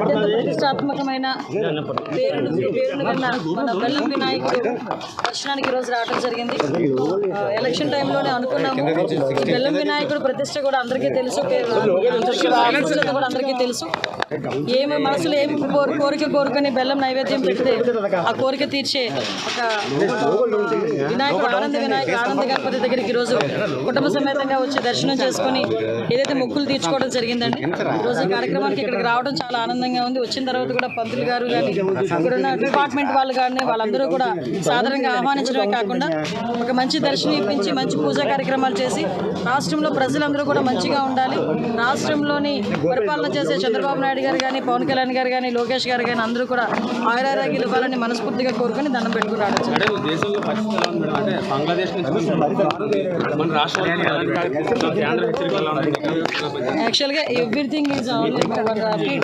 ప్రతిష్టాత్మకమైన పేరును పేరును కన్నా మన బెల్లం వినాయకుడు దర్శనానికి ఈ రోజు రావడం జరిగింది ఎలక్షన్ టైంలోనే అనుకున్నాము. బెల్లం వినాయకుడు ప్రతిష్ట కూడా అందరికీ తెలుసు. కూడా అందరికీ తెలుసు. ఏమి మనసులో ఏమి కోరి కోరిక కోరుకొని బెల్లం నైవేద్యం పెడితే ఆ కోరిక తీర్చే ఒక వినాయకుడు ఆనంద వినాయకుడు ఆనంద గణపతి దగ్గరికి ఈరోజు కుటుంబ సమేతంగా వచ్చి దర్శనం చేసుకొని ఏదైతే మొక్కులు తీర్చుకోవడం జరిగిందండి ఈరోజు కార్యక్రమానికి ఇక్కడికి రావడం చాలా ఆనందంగా ఉంది. వచ్చిన తర్వాత కూడా పంతులు గారు కానీ ఇక్కడ ఉన్న డిపార్ట్మెంట్ వాళ్ళు కానీ వాళ్ళందరూ కూడా సాధారణంగా ఆహ్వానించడమే కాకుండా ఒక మంచి దర్శనం ఇప్పించి మంచి పూజా కార్యక్రమాలు చేసి రాష్ట్రంలో ప్రజలందరూ కూడా మంచిగా ఉండాలి. రాష్ట్రంలోని పరిపాలన చేసే చంద్రబాబు నాయుడు గారు కానీ పవన్ కళ్యాణ్ గారు కానీ లోకేష్ గారు కానీ అందరూ కూడా ఆయురారోగ్యాలు ఇవ్వాలని మనస్ఫూర్తిగా కోరుకొని దండం పెట్టుకుని రావడం జరిగింది. అంటే దేశంలో పరిస్థితి ఎలా ఉంది మేడం? అంటే బంగ్లాదేశ్ నుంచి మన రాష్ట్రంలో కేంద్ర హెచ్చరిక ఎలా ఉంది యాక్చువల్గా ఎవ్రీథింగ్ ఈజ్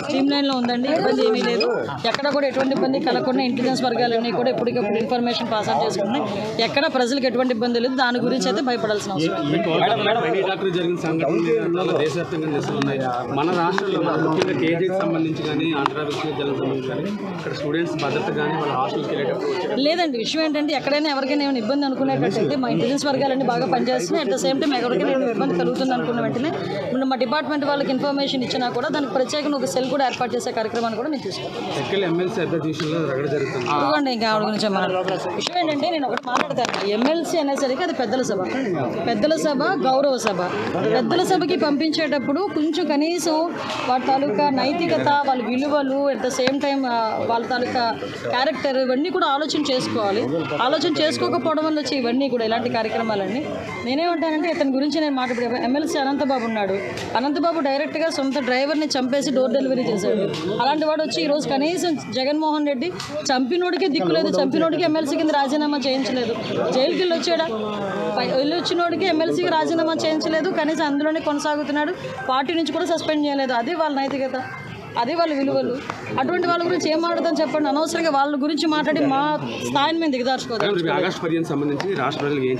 స్ట్రీమ్ లైన్ లో ఉందండి ఇబ్బంది ఏమీ లేదు. ఎక్కడ కూడా ఎటువంటి ఇబ్బంది కలగకుండా ఇంటెలిజెన్స్ వర్గాలన్నీ కూడా ఎప్పటికప్పుడు ఇన్ఫర్మేషన్ పాస్ ఆన్ చేసుకుంటున్నాయి ఎక్కడ ప్రజలకు ఎటువంటి ఇబ్బంది లేదు దాని గురించి అయితే భయపడాల్సిన అవసరం లేదు. Madam madam. ఎనీ డాక్టర్ జరిగిన సంఘటనలు దేశవ్యాప్తంగా నిరసనలు ఉన్నాయి మన రాష్ట్రంలో మన ముఖ్యంగా కేజీకి సంబంధించి కానీ ఆంధ్ర విశ్వవిద్యాలయం సంబంధించి కానీ ఇక్కడ స్టూడెంట్స్ భద్రత కానీ వాళ్ళ హాస్టల్కి వెళ్ళేటప్పుడు వచ్చే లేదండి విషయం ఏంటంటే ఎక్కడైనా ఎవరికైనా ఏమైనా ఇబ్బంది అనుకునేటట్టయితే మా ఇంటెలిజెన్స్ వర్గాలన్నీ బాగా పనిచేస్తున్నాయి. అట్ ద సేమ్ టైం ఎవరికైనా ఏమైనా ఇబ్బంది కలుగుతుంది అనుకున్న వెంటనే మా డిపార్ట్మెంట్ వాళ్ళకి ఇన్ఫర్మేషన్ ఇచ్చినా కూడా దానికి ప్రత్యేకంగా ఒక సెల్ కూడా ఏర్పాటు చేసే కార్యక్రమాన్ని కూడా మేము తీసుకుంటాం. ఎక్కడ ఎమ్మెల్సీ అభ్యర్థిషలో రగడ జరుగుతుంది? ఇదిగోండి ఇంకా ఆవిడ గురించి విషయం ఏంటంటే నేను ఒకటి మాట్లాడతాను. ఎమ్మెల్సీ అనేసరికి అది పెద్దల సభ. పెద్దల సభ గౌరవ సభ. పెద్దల సభకి పంపించేటప్పుడు కొంచెం కనీసం వాళ్ళ తాలూకా నైతికత వాళ్ళ విలువలు అట్ ద సేమ్ టైం వాళ్ళ తాలూకా క్యారెక్టర్ ఇవన్నీ కూడా ఆలోచన చేసుకోవాలి. ఆలోచన చేసుకోకపోవడం వల్ల వచ్చే ఇవన్నీ కూడా ఇలాంటి కార్యక్రమాలన్నీ. నేనేమంటానంటే ఇతని గురించి నేను మాట్లాడే ఎమ్మెల్సీ అనంతబాబు ఉన్నాడు. అనంతబాబు డైరెక్ట్గా సొంత డ్రైవర్ని చంపేసి డోర్ డెలివరీ చేశాడు. అలాంటి వాడు వచ్చి ఈరోజు కనీసం జగన్మోహన్ రెడ్డి చంపినోడికే దిక్కు లేదు చంపినోడికి ఎమ్మెల్సీ కింద రాజీనామా చేయించలేదు? జైలుకి వెళ్ళి వచ్చాడా? పై- వెళ్ళి వచ్చినోడికి ఎమ్మెల్సీకి రాజీనామా చేయించలేదు కనీసం అందులోనే కొనసాగుతున్నాడు పార్టీ నుంచి కూడా సస్పెండ్ చేయలేదు. అది వాళ్ళ నైతికత. అది వాళ్ళ విలువలు. అటువంటి వాళ్ళ గురించి ఏం మాట్లాడదని చెప్పండి? అనవసరంగా వాళ్ళ గురించి మాట్లాడి మా స్థాయిని మేము దిగదార్చుకోవాలి. సంబంధించి రాష్ట్ర ప్రజలకు ఏం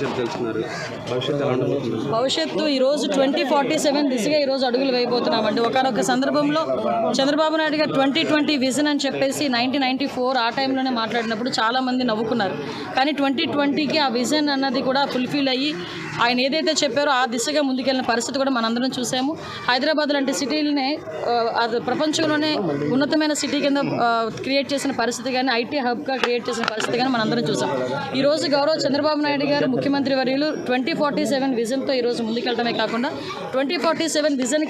భవిష్యత్తు ఈ రోజు ట్వంటీ ఫార్టీ సెవెన్ దిశగా ఈ రోజు అడుగులు వేయబోతున్నామండి. ఒకనొక సందర్భంలో చంద్రబాబు నాయుడు గారు ట్వంటీ ట్వంటీ విజన్ అని చెప్పేసి నైన్టీన్ నైన్టీ ఫోర్ ఆ టైంలోనే మాట్లాడినప్పుడు చాలా మంది నవ్వుకున్నారు. కానీ ట్వంటీ ట్వంటీకి ఆ విజన్ అన్నది కూడా ఫుల్ఫిల్ అయ్యి ఆయన ఏదైతే చెప్పారో ఆ దిశగా ముందుకెళ్ళిన పరిస్థితి కూడా మనందరం చూసాము. హైదరాబాద్ లాంటి సిటీలనే అది ప్రపంచంలోనే ఉన్నతమైన సిటీ కింద క్రియేట్ చేసిన పరిస్థితి కానీ ఐటీ హబ్గా క్రియేట్ చేసిన పరిస్థితి కానీ మనందరం చూసాం. ఈ రోజు గౌరవ చంద్రబాబు నాయుడు గారు ముఖ్యమంత్రి వర్యులు ట్వంటీ ఫార్టీ సెవెన్ విజన్తో ఈరోజు ముందుకెళ్ళడమే కాకుండా ట్వంటీ ఫార్టీ సెవెన్ విజన్